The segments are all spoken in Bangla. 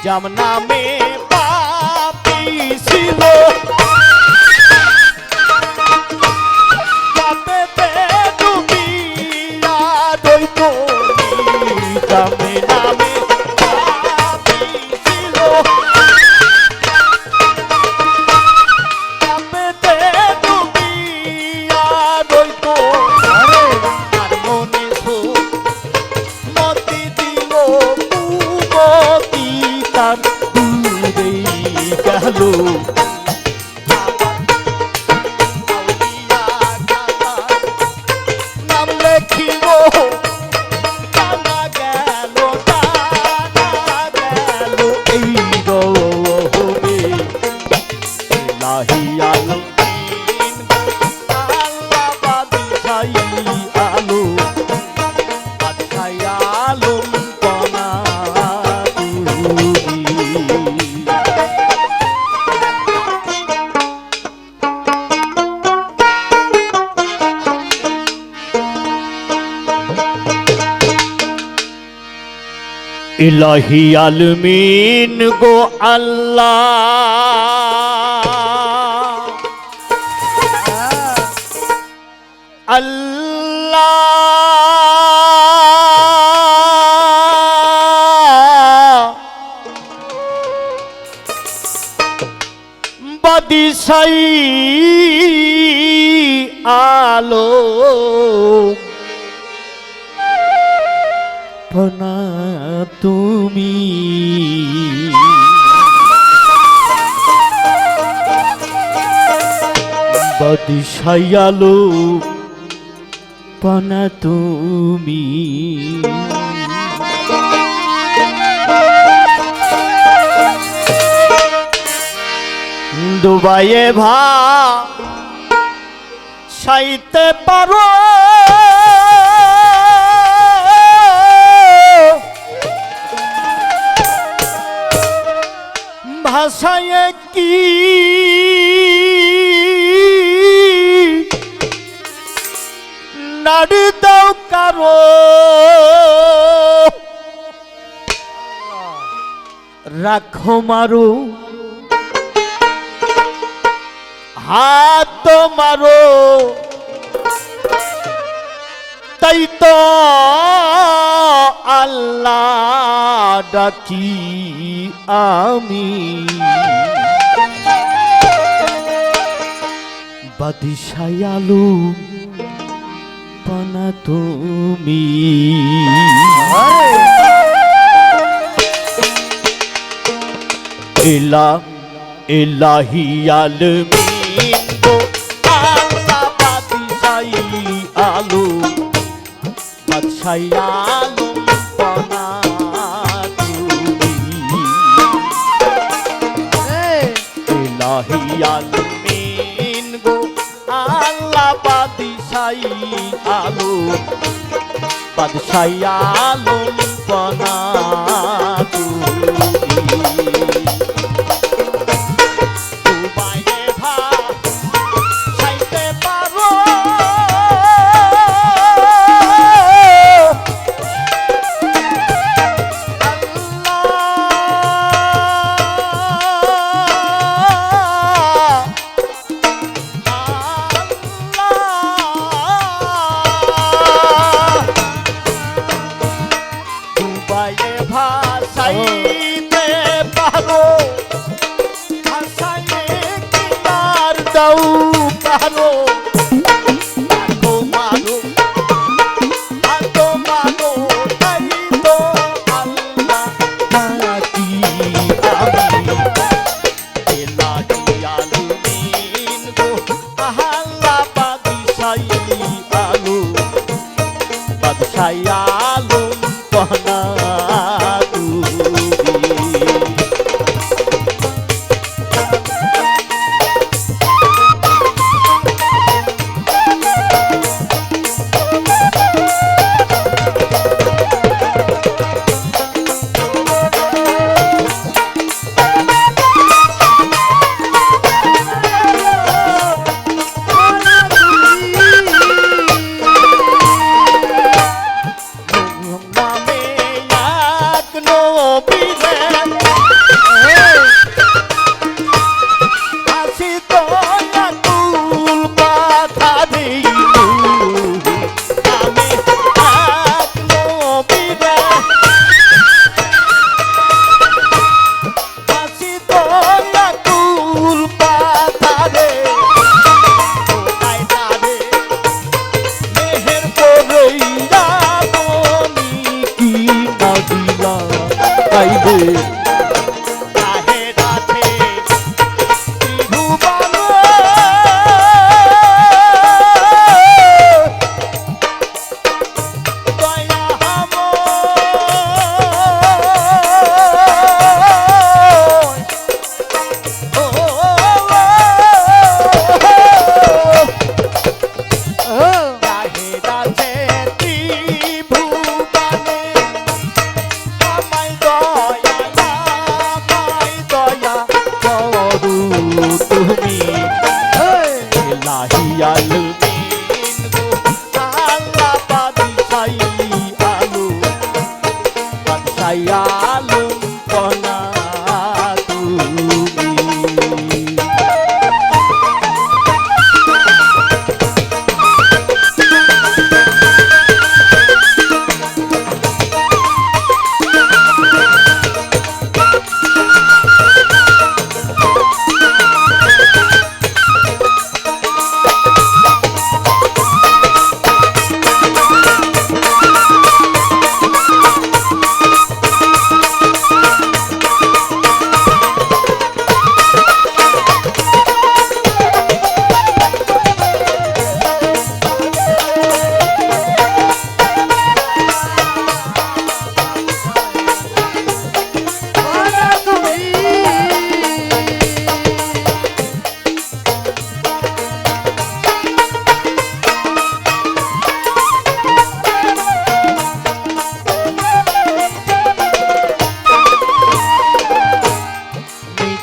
নিজাম নামে পাপি ছিল। ইলাহি আলমিন গো আল্লাহ। আল্লাহ। বাদিশাই আলো ফনা তুমি। বদিশায়ালো পানা তুমি। দুবাইয়ে ভা সাইতে পারো। ভাষায় কি? নাড়ি দাও কারও। রাখো মারো। হাত মারো। তাই তো আল্লাহ ডাকি আমি? বাদিশায়ালু পানা তুমি। এলা এলাহি আলমিন বাদিশাই আলু বাদশাই আলো বাদশাই আলম পনা Oh, be there. yeah.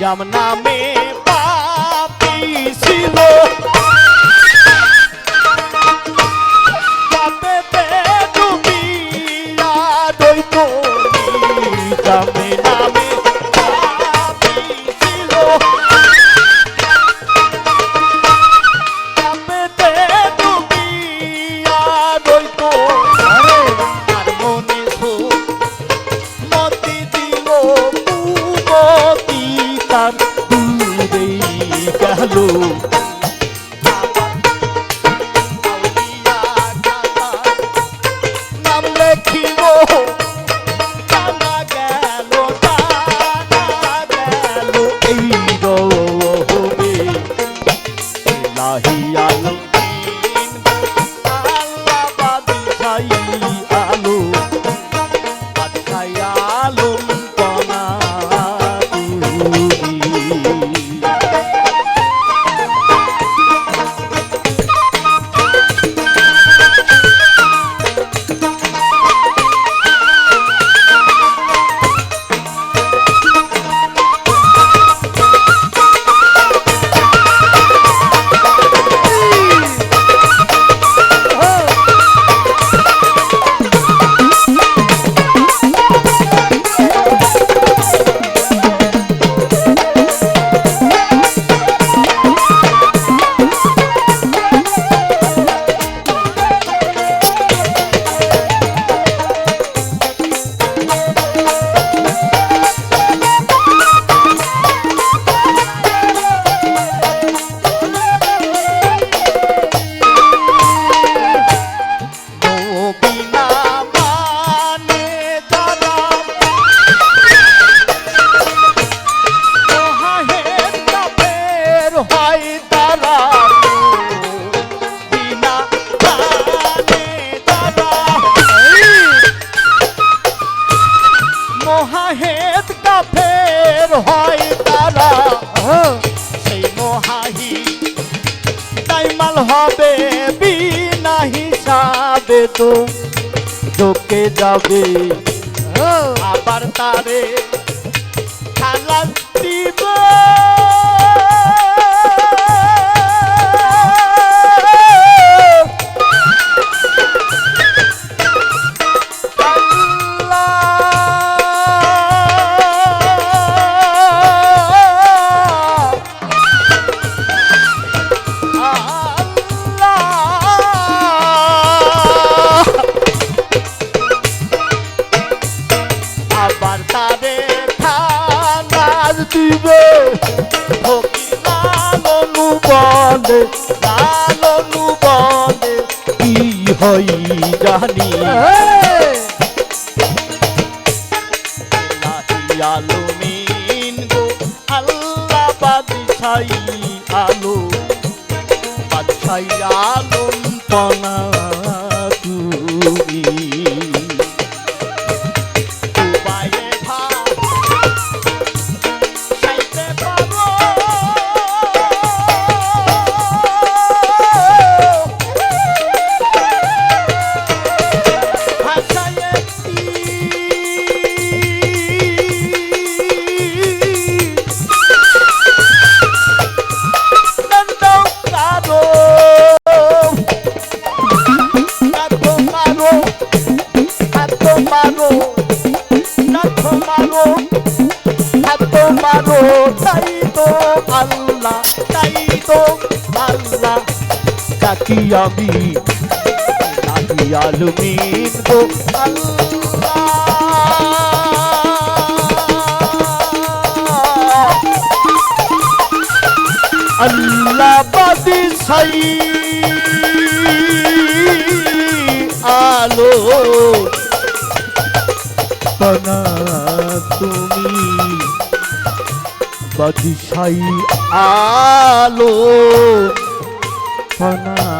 যমনা মে পাপি ছিল। হবে বিনা হিসাবে তো চোখে যাবে। আবার তারে অনুপদে লাল অনুপদে কি হই জানি? আলোমিন গো আল্লাহ বাদশাহী আলো। বাদশাহী আলম পন তাই তো আল্লাহ, তাই তো আল্লাহ। ডাকি আমি, ডাকি আলমিন গো আল্লাহ। আল্লাহ বাদি সাই বাদিশাই আলো ফনা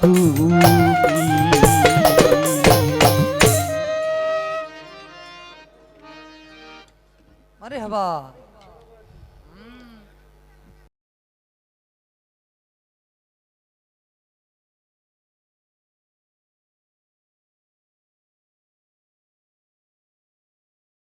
তুমি।